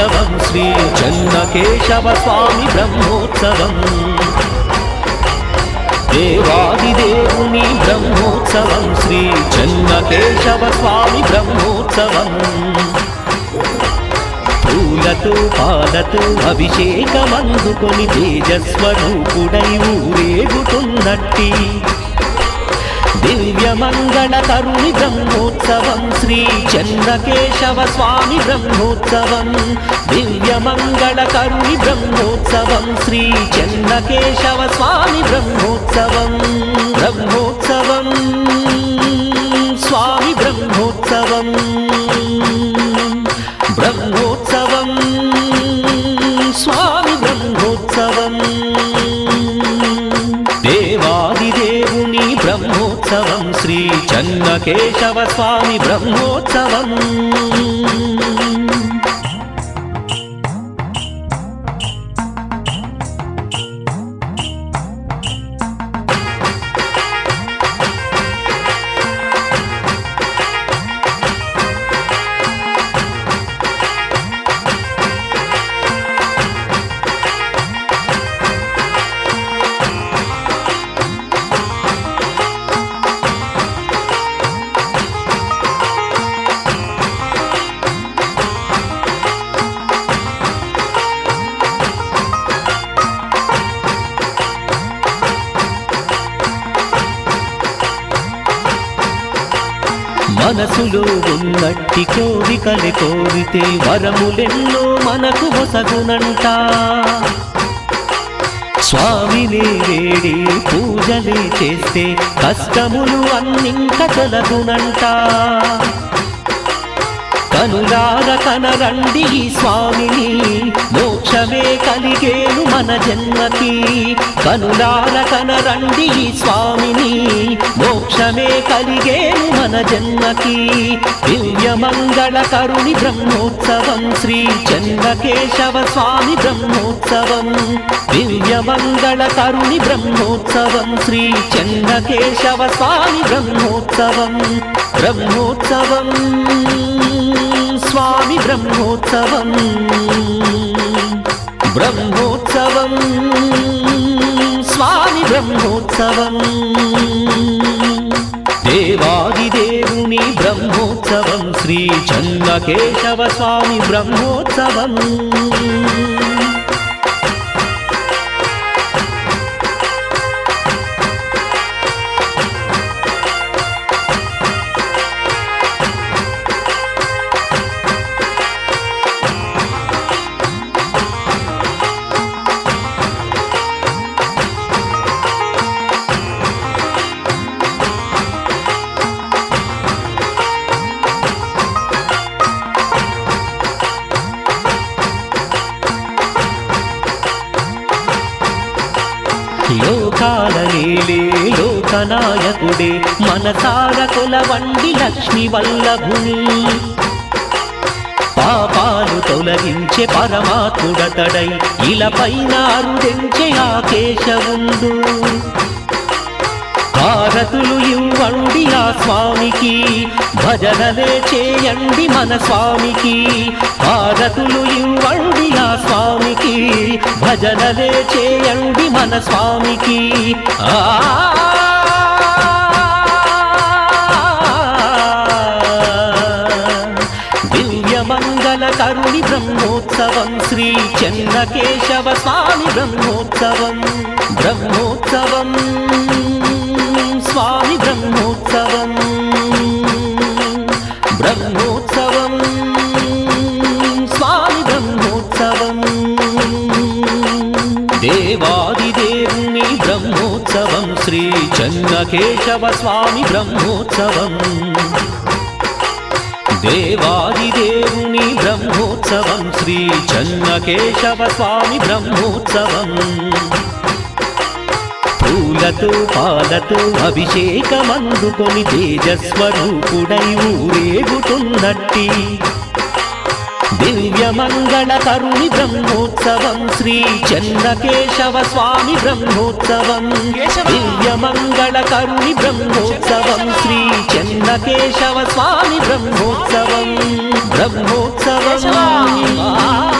బ్రహ్మోత్సవం శ్రీ చెన్నకేశవ స్వామి బ్రహ్మోత్సవం. దేవాదిదేవుని బ్రహ్మోత్సవం శ్రీ చెన్నకేశవ స్వామి బ్రహ్మోత్సవం. పూలతో పాలతో అభిషేకమందుకొని తేజస్వరూపుడై ఊరేగుతున్నట్టి దివ్యమంగళ తరుణి బ్రహ్మోత్సవం శ్రీ చంద్రకేశవ స్వామి బ్రహ్మోత్సవం దివ్యమంగళ తరుణి బ్రహ్మోత్సవం శ్రీ చంద్రకేశవ స్వామి బ్రహ్మోత్సవం కేశవ స్వామి బ్రహ్మోత్సవం. మనసులో ఉన్నట్టి కోరికలు కోరితే వరములెన్నో మనకు వసగునంట. స్వామిని వేడి పూజలే చేస్తే కష్టములు అన్నింక తొలగునంట. కనులార కనరండి స్వామిని మోక్షమే కలిగేను మన జన్మకి. కనులాల కనరండి స్వామిని. మోక్షమే కలిగేను మన జన్మకి. దివ్యమంగళ కరుణి బ్రహ్మోత్సవం. శ్రీ చంద్రకేశవ స్వామి బ్రహ్మోత్సవం. దివ్యమంగళ కరుణి బ్రహ్మోత్సవం. శ్రీ చంద్రకేశవ స్వామి బ్రహ్మోత్సవం. బ్రహ్మోత్సవం. స్వామి బ్రహ్మోత్సవం. బ్రహ్మోత్సవం. స్వామి బ్రహ్మోత్సవం. దేవాదిదేవుని బ్రహ్మోత్సవం. శ్రీ చంద్రకేశవ స్వామి బ్రహ్మోత్సవం. లోకాల నేలే లోకనాయకుడే మనసార కొలవండి లక్ష్మి వల్లభుని. పాపాలు తొలగించే పరమాత్ముడతడై ఇలా పైన అరుదెంచే ఆ కేశవుండు హారతులు ఇవ్వండి ఆ స్వామికి భజనలే చేయండి మన స్వామికి. హారతులు ఇవ్వండి ఆ స్వామికి భజనలే చేయండి మన స్వామికి. ఆ! కరుణి బ్రహ్మోత్సవం శ్రీ చంద్రకేశవ స్వామి బ్రహ్మోత్సవం బ్రహ్మోత్సవం. స్వామి బ్రహ్మోత్సవం బ్రహ్మోత్సవం స్వామి బ్రహ్మోత్సవం దేవాదిదేవుని బ్రహ్మోత్సవం శ్రీ చన్నకేశవ స్వామి బ్రహ్మోత్సవం దేవాదిదేవుని బ్రహ్మోత్సవం శ్రీ చన్నకేశవ స్వామి బ్రహ్మోత్సవం పూలతో పాలతో అభిషేకమందుకొని తేజస్వరూపుడై ఊరేగుతున్నట్టి. దివ్యమంగళ తరుణి బ్రహ్మోత్సవం శ్రీ చంద్రకేశవ స్వామి బ్రహ్మోత్సవం. దివ్యమంగళ తరుణి బ్రహ్మోత్సవం శ్రీ చంద్రకేశవ స్వామి బ్రహ్మోత్సవం. బ్రహ్మోత్సవం.